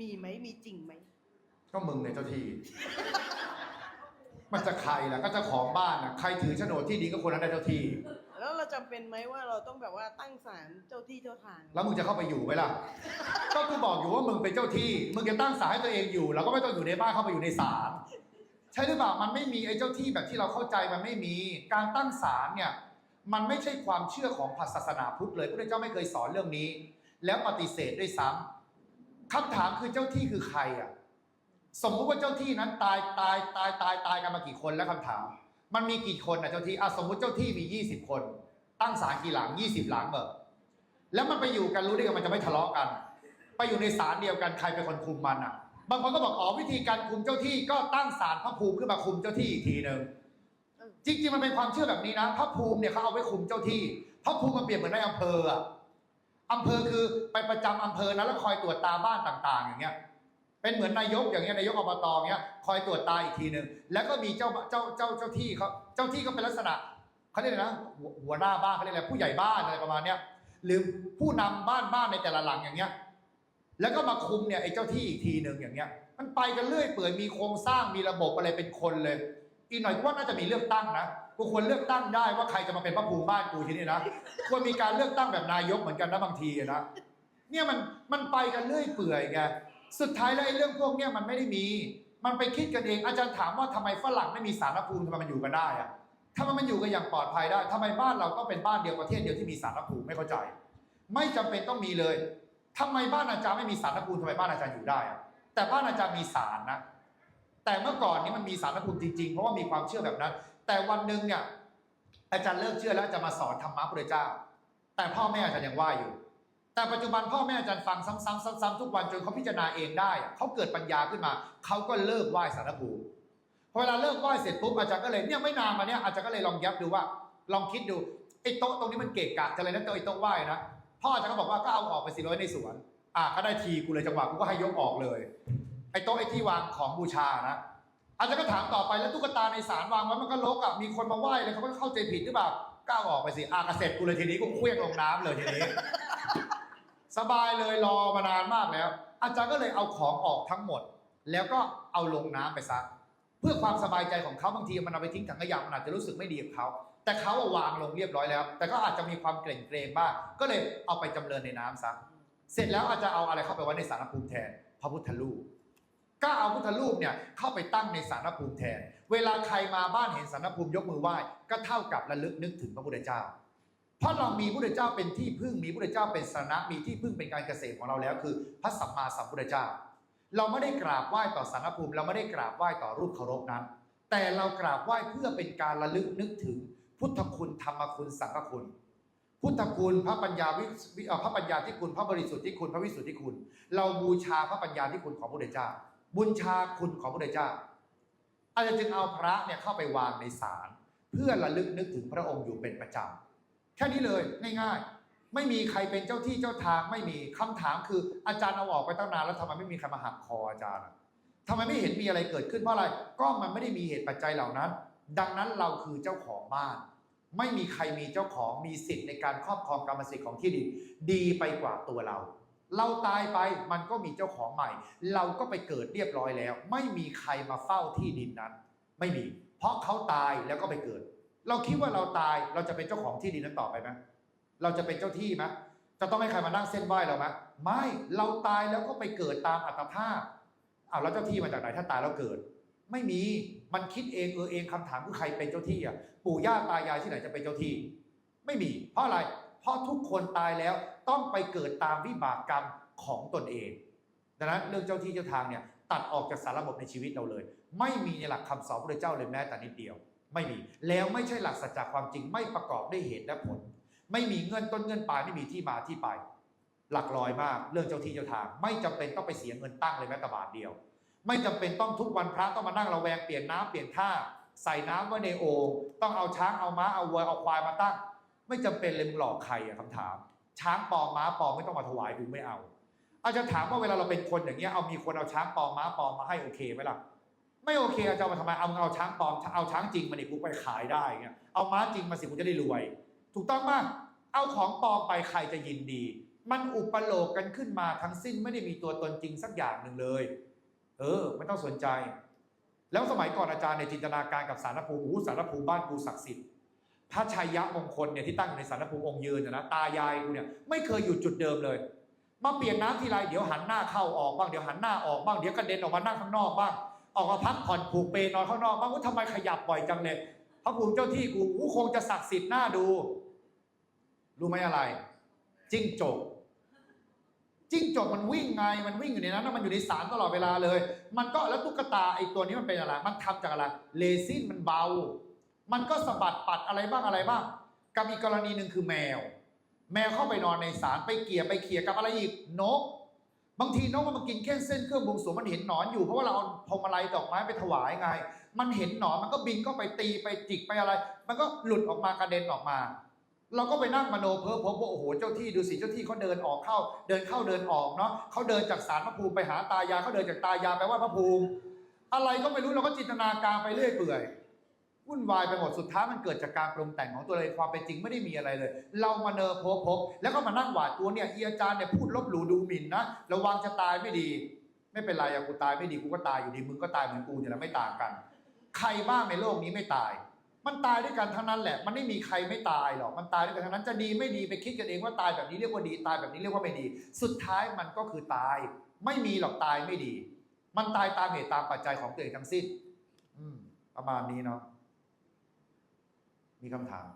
มีไหมมีจริงไหม ก็มึงในเจ้าที่ มันจะใครล่ะก็เจ้าของบ้านอะใครถือโฉนดที่ดินก็คนนั้นได้เจ้าที่ แล้วเราจำเป็นไหมว่าเราต้องแบบว่าตั้งศาลเจ้าที่เจ้าทางแล้วมึงจะเข้าไปอยู่ไหมล่ะ ก็กูบอกอยู่ว่ามึงเป็นเจ้าที่ มึงจะตั้งศาลให้ตัวเองอยู่ แล้วก็ไม่ต้องอยู่ในบ้านเข้าไปอยู่ในศาลใช่หรือเปล่ามันไม่มีไอ้เจ้าที่แบบที่เราเข้าใจมันไม่มี การตั้งศาลเนี่ย มันไม่ใช่ความเชื่อของศาสนาพุทธเลยพระเจ้าไม่เคยสอนเรื่องนี้ แล้วปฏิเสธด้วยซ้ำ คำถามคือเจ้าที่คือใครอะ สมมุติว่าเจ้าที่นั้นตายตายตายตายตายกันมากี่คนแล้วคำถาม มันมีกี่คนอะเจ้าที่อะสมมุติเจ้าที่มี 20 คน ตั้งศาลกี่หลัง 20 หลังเออแล้วมันไปอยู่กันรู้ได้ไงมันจะไม่ทะเลาะกัน ไปอยู่ในศาลเดียวกันใครเป็นคนคุมมันอะ บางคนก็บอกอ๋อวิธีการคุมเจ้าที่ก็ตั้งศาลพระภูมิขึ้นมาคุมเจ้าที่อีกทีหนึ่งเออจริงๆมันเป็นความเชื่อแบบนี้นะ พระภูมิเนี่ยเขาเอาไว้คุมเจ้าที่ พระภูมิมันเปรียบเหมือนในอำเภออะ อำเภอคือไปประจำอำเภอนั้นแล้วคอยตรวจตาบ้านต่าง ๆ อย่างเงี้ย เป็นเหมือนนายกอย่างเงี้ยนายกอบตเงี้ยคอยตรวจตาอีกทีหนึ่งแล้วก็มีเจ้าเจ้าเจ้าเจ้าที่เขาเจ้าที่ก็เป็นลักษณะเขาเรียกอะไรนะหัวหน้าบ้านเขาเรียกอะไรผู้ใหญ่บ้านอะไรประมาณเนี้ยหรือผู้นำบ้านบ้านในแต่ละหลังอย่างเงี้ย แล้วก็มาคุมเนี่ยไอ้เจ้าที่อีกทีหนึ่งอย่างเงี้ย มันไปกันเรื่อยเปื่อยมีโครงสร้างมีระบบอะไรเป็นคนเลย อีกหน่อยกูว่าน่าจะมีเลือกตั้งนะ กูควรเลือกตั้งได้ว่าใครจะมาเป็นพระภูมิบ้านกูที่นี้นะควรมีการเลือกตั้งแบบนายกเหมือนกันนะบางทีนะเนี่ยมันมันไปกันเรื่อยเปื่อยไงสุดท้ายแล้วไอ้เรื่องพวกเนี้ยมันไม่ได้มี มันไปคิดกันเองอาจารย์ถามว่าทำไมฝรั่งไม่มีสารภูมิทำไมมันอยู่กันได้อะทำไมมันอยู่กันอย่างปลอดภัยได้ทำไมบ้านเราต้องเป็นบ้านเดียวประเทศเดียวที่มีสารภูมิไม่เข้าใจ ไม่จำเป็นต้องมีเลยทำไมบ้านอาจารย์ไม่มีสารภูมิทำไมบ้านอาจารย์อยู่ได้อะแต่บ้านอาจารย์มีสารนะแต่เมื่อก่อนนี้มันมีสารพระภูมิจริงๆ เพราะว่ามีความเชื่อแบบนั้น แต่วันหนึ่งเนี่ยอาจารย์เลิกเชื่อแล้วจะมาสอนธรรมะพระเจ้า แต่พ่อแม่อาจารย์ยังว่าอยู่ แต่ปัจจุบันพ่อแม่อาจารย์ฟังซ้ำๆซ้ำๆทุกวันจนเขาพิจารณาเองได้เขาเกิดปัญญาขึ้นมาเขาก็เลิกไหว้สารภูมิพอเวลาเลิกไหว้เสร็จปุ๊บอาจารย์ก็เลยเนี่ยไม่นานมาเนี่ยอาจารย์ก็เลยลองยับดูว่า ลองคิดดูไอ้โต๊ะตรงนี้มันเกะกะจะเลยนะโต๊ะไอ้โต๊ะไหว้นะพ่ออาจารย์ก็บอกว่าก็เอาออกไปสิร้อยในสวนอะก็ได้ทีกูเลยจังหวะกูก็ให้ยกออกเลยไอ้โต๊ะไอ้ที่วางของบูชานะ อาจารย์ก็ถามต่อไปแล้วตุ๊กตาในศาลวางไว้มันก็รกอะมีคนมาไหว้เลยเขาก็เข้าใจผิดหรือเปล่าก้าวออกไปสิอากระเสร็จกูเลยทีนี้กูเคลี้ยงลงน้ำเลยทีนี้ สบายเลยรอมานานมากแล้ว อาจารย์ก็เลยเอาของออกทั้งหมด แล้วก็เอาลงน้ำไปซะเพื่อความสบายใจของเขาบางทีมันเอาไปทิ้งถังขยะมันอาจจะรู้สึกไม่ดีกับเขาแต่เขาาวางลงเรียบร้อยแล้ว แต่ก็อาจจะมีความเกรงเกรงบ้างก็เลยเอาไปจำเริญในน้ำซะเสร็จแล้วอาจจะเอาอะไรเข้าไปไว้ในสารภูมิแทนพระพุทธรูป ก็เอาพุทธรูปเนี่ยเข้าไปตั้งในสารภูมิแทน เวลาใครมาบ้านเห็นสารภูมิยกมือไหว้ก็เท่ากับระลึกนึกถึงพระพุทธเจ้า เพราะเรามีพระพุทธเจ้าเป็นที่พึ่งมีพระพุทธเจ้าเป็นสระมีที่พึ่งเป็นการเกษตรของเราแล้ว คือ พระสัมมาสัมพุทธเจ้า เราไม่ได้กราบไหว้ต่อสารภูมิ เราไม่ได้กราบไหว้ต่อรูปเคารพนั้น แต่เรากราบไหว้เพื่อเป็นการระลึกนึกถึง พุทธคุณธรรมคุณสังฆคุณพุทธคุณพระปัญญาวิพระปัญญาที่คุณพระบริสุทธิ์ที่คุณพระวิสุทธิคุณ เราบูชาพระปัญญาที่คุณของพระพุทธเจ้า บุญชาคุณของพระเจ้าอาจารย์จึงเอาพระเนี่ยเข้าไปวางในศาลเพื่อระลึกนึกถึงพระองค์อยู่เป็นประจำแค่นี้เลยง่ายๆ ไม่มีใครเป็นเจ้าที่เจ้าทางไม่มีคำถามคืออาจารย์เอาออกไปตั้งนานแล้วทำไมไม่มีใครมาหักคออาจารย์อะทำไมไม่เห็นมีอะไรเกิดขึ้นเพราะอะไรก็มันไม่ได้มีเหตุปัจจัยเหล่านั้น ดังนั้นเราคือเจ้าของบ้าน ไม่มีใครมีเจ้าของมีสิทธิ์ในการครอบครองกรรมสิทธิ์ของที่ดินดีไปกว่าตัวเรา เราตายไปมันก็มีเจ้าของใหม่ เราก็ไปเกิดเรียบร้อยแล้ว ไม่มีใครมาเฝ้าที่ดินนั้น ไม่มี เพราะเขาตายแล้วก็ไปเกิด เราคิดว่าเราตายเราจะเป็นเจ้าของที่ดินนั้นต่อไปไหมเราจะเป็นเจ้าที่ไหมจะต้องให้ใครมานั่งเส้นไหวเราไหมไม่เราตายแล้วก็ไปเกิดตามอัตภาพอ้าวแล้วเจ้าที่มาจากไหนถ้าตายแล้วเกิด ไม่มีมันคิดเองเออเองคำถามคือใครเป็นเจ้าที่อะปู่ย่าตายายที่ไหนจะเป็นเจ้าที่ ไม่มี เพราะอะไร ราะทุกคนตายแล้วต้องไปเกิดตามวิบากกรรมของตนเอง ดังนั้นเรื่องเจ้าที่เจ้าทางเนี่ยตัดออกจากสารระบบในชีวิตเราเลย ไม่มีในหลักคำสอนพระเจ้าเลยแม้แต่นิดเดียว ไม่มี แล้วไม่ใช่หลักสัจจะความจริงไม่ประกอบด้วยเหตุและผล ไม่มีเงื่อนต้นเงื่อนปลายไม่มีที่มาที่ไป หลักลอยมากเรื่องเจ้าที่เจ้าทาง ไม่จำเป็นต้องไปเสียเงินตั้งเลยแม้แต่บาทเดียว ไม่จำเป็นต้องทุกวันพระต้องมานั่งระแวงเปลี่ยนน้ำเปลี่ยนท่าใส่น้ำไว้ในโอ่งต้องเอาช้างเอาม้าเอาวัวเอาควายมาตั้ง ไม่จำเป็นเลยมึงหลอกใครอะคำถาม ช้างปอมม้าปอมไม่ต้องมาถวายกูไม่เอา อาจจะถามว่าเวลาเราเป็นคนอย่างเงี้ยเอามีคนเอาช้างปอมม้าปอมมาให้โอเคไหมล่ะไม่โอเคอาจารย์มาทำไมเอามึงเอาช้างปลอมเอาช้างจริงมาดิกูไปขายได้เงี้ยเอาม้าจริงมาสิกูจะได้รวย ถูกต้องมากเอาของปลอมไปใครจะยินดี มันอุปโลกกันขึ้นมาทั้งสิ้นไม่ได้มีตัวตนจริงสักอย่างหนึ่งเลย เออไม่ต้องสนใจ แล้วสมัยก่อนอาจารย์ในจินตนาการกับสารภูมิสารภูมิบ้านกูศักดิ์สิทธิ์ พระชัยยะมงคลเนี่ยที่ตั้งอยู่ในสารภูมิองค์ยืนเนยนะตายายกูเนี่ยไม่เคยอยู่จุดเดิมเลย มาเปลี่ยนน้ำทีไรเดี๋ยวหันหน้าเข้าออกบ้างเดี๋ยวหันหน้าออกบ้างเดี๋ยวกระเด็นออกมานั่งข้างนอกบ้างออกมาพักผ่อนผูกเปนอนข้างนอกบ้างว่าทำไมขยับบ่อยจังเลยพระภูมิเจ้าที่กูคงจะศักดิ์สิทธิ์หน่าดู รู้ไหมอะไร จิ้งจกจิ้งจกมันวิ่งไงมันวิ่งอยู่ในนั้นมันอยู่ในสารตลอดเวลาเลย มันก็แล้วตุ๊กตาไอ้ตัวนี้มันเป็นอะไร มันทำจากอะไรเลซินมันเบา มันก็สะบัดปัดอะไรบ้างอะไรบ้างกับอีกกรณีหนึ่งคือแมว แมวเข้าไปนอนในสารไปเกี่ยไปเขี่ยกับอะไรอีกนก บางทีนกมันมากินแค่เส้นเครื่องบวงสรวงมันเห็นหนอนอยู่เพราะว่าเราเอาพวงมาลัยดอกไม้ไปถวายไง มันเห็นหนอนมันก็บินเข้าไปตีไปจิกไปอะไร มันก็หลุดออกมากระเด็นออกมา เราก็ไปนั่งมโนเพ้อพบว่าโอ้โหเจ้าที่ดูสิเจ้าที่เขาเดินออกเข้า เดินเข้าเดินออกเนาะเขาเดินจากศาลพระภูมิไปหาตายาเขาเดินจากตายาไปไหว่าพระภูมิ อะไรก็ไม่รู้เราก็จินตนาการไปเรื่อยเปื่อย วุ่นวายไปหมดสุดท้ายมันเกิดจากการปรุงแต่งของตัวเลยความเป็นจริงไม่ได้มีอะไรเลย เรามาเนอโพพบแล้วก็มานั่งหวาดตัวเนี่ยอีอาจารย์เนี่ยพูดลบหลู่ดูหมิ่นนะระวังจะตายไม่ดี ไม่เป็นไรอะกูตายไม่ดีกูก็ตายอยู่ดีมึงก็ตายเหมือนกูเนี่ยแหละไม่ต่างกัน ใครบ้างในโลกนี้ไม่ตาย มันตายด้วยกันทั้งนั้นแหละ มันไม่มีใครไม่ตายหรอกมันตายด้วยกันทั้งนั้นจะดีไม่ดีไปคิดกันเองว่าตายแบบนี้เรียกว่าดีตายแบบนี้เรียกว่าไม่ดี สุดท้ายมันก็คือตาย ไม่มีหรอกตายไม่ดี มันตายตามเหตุตามปัจจัยของตัวเองทั้งสิ้น อืม ประมาณนี้เนาะ มีคำถาม